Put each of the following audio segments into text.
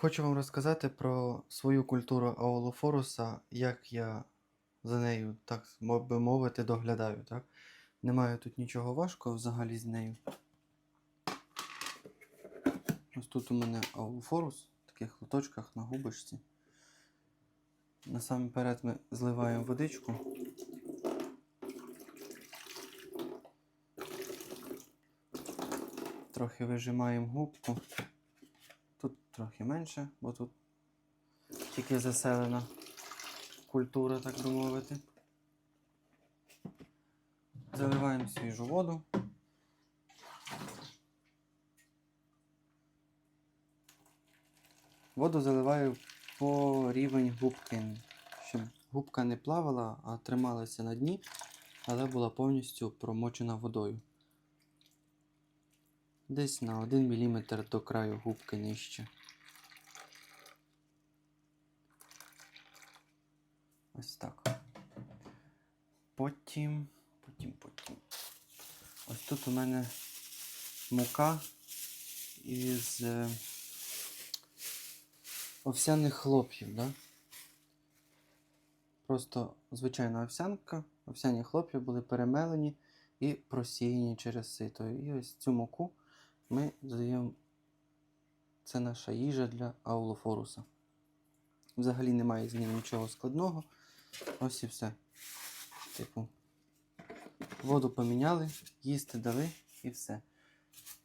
Хочу вам розказати про свою культуру аулофоруса, як я за нею, так би мовити, доглядаю. Так? Немає тут нічого важкого взагалі з нею. Ось тут у мене аулофорус в таких лоточках на губочці. Насамперед ми зливаємо водичку. Трохи вижимаємо губку. Трохи менше, бо тут тільки заселена культура, так би мовити. Заливаємо свіжу воду. Воду заливаю по рівень губки, щоб губка не плавала, а трималася на дні, але була повністю промочена водою. Десь на 1 мм до краю губки нижче. Ось так. Потім, потім, потім. Ось тут у мене мука із е, овсяних хлоп'їв, да? Просто звичайна овсянка, овсяні хлоп'я були перемелені і просіяні через сито. І ось цю муку ми додаємо. Це наша їжа для аулофоруса. Взагалі немає з ним нічого складного. Ось і все. Типу, воду поміняли, їсти дали і все.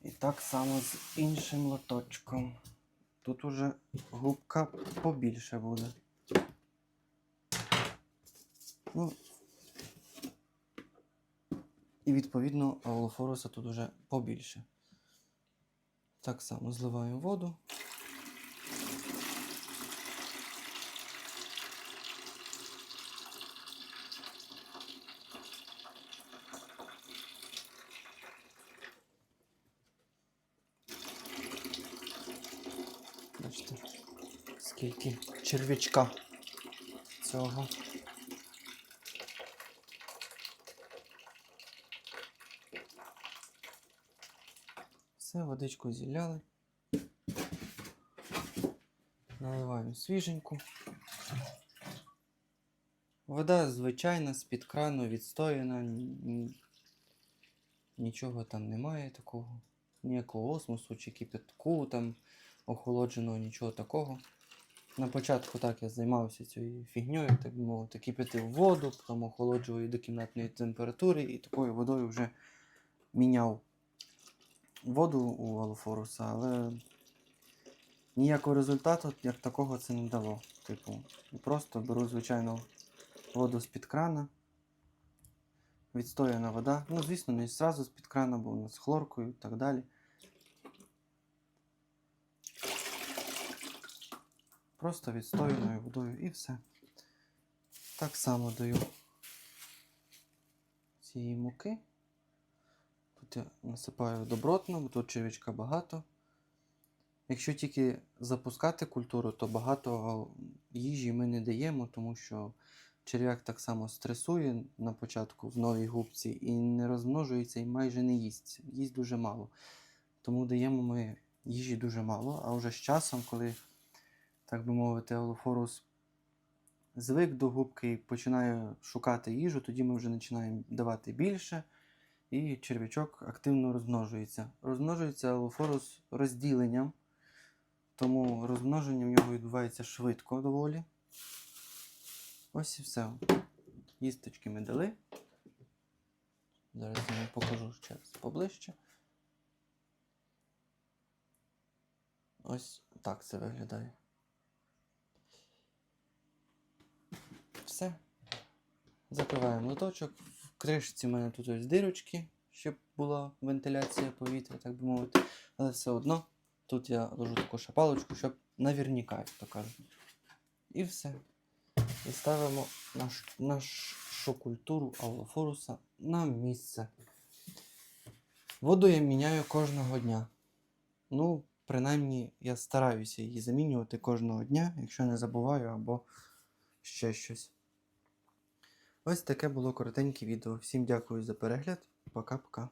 І так само з іншим лоточком. Тут уже губка побільше буде. Ну, і відповідно аулофоруса тут уже побільше. Так само зливаємо воду. Скільки черв'ячка цього. Все, водичку зіляли. Наливаємо свіженьку. Вода звичайна, з-під крану відстояна. ні- ні- Нічого там немає такого. Ніякого осмосу чи кипятку там охолодженого, нічого такого. На початку так я займався цією фігньою, так би мовити, кипятив воду, потім охолоджував її до кімнатної температури і такою водою вже міняв воду у Алфоруса, але ніякого результату як такого це не дало. Типу, просто беру звичайно воду з-під крана. Відстояна вода. Ну, звісно, не зразу з-під крана, бо у нас з хлоркою і так далі. Просто відстояною водою і все. Так само даю цієї муки. Тут я насипаю добротно, тут червячка багато. Якщо тільки запускати культуру, то багато їжі ми не даємо, тому що черв'як так само стресує на початку в новій губці і не розмножується і майже не їсть. Їсть дуже мало. Тому даємо ми їжі дуже мало, а вже з часом, коли, так би мовити, Алофорус звик до губки і починає шукати їжу, тоді ми вже починаємо давати більше і черв'ячок активно розмножується. Розмножується алофорус розділенням, тому розмноження в нього відбувається швидко доволі. Ось і все. Їсточки ми дали. Зараз я вам покажу ще раз поближче. Ось так це виглядає. Все. Закриваємо лоточок. В кришці в мене тут ось дирочки, щоб була вентиляція повітря, так би мовити. Але все одно тут я ложу таку шапалочку, щоб наверняка, як то кажуть. І все. І ставимо наш, нашу культуру аулофоруса на місце. Воду я міняю кожного дня. Ну, принаймні, я стараюся її замінювати кожного дня, якщо не забуваю або ще щось. Ось таке було коротеньке відео. Всім дякую за перегляд. Пока-пока.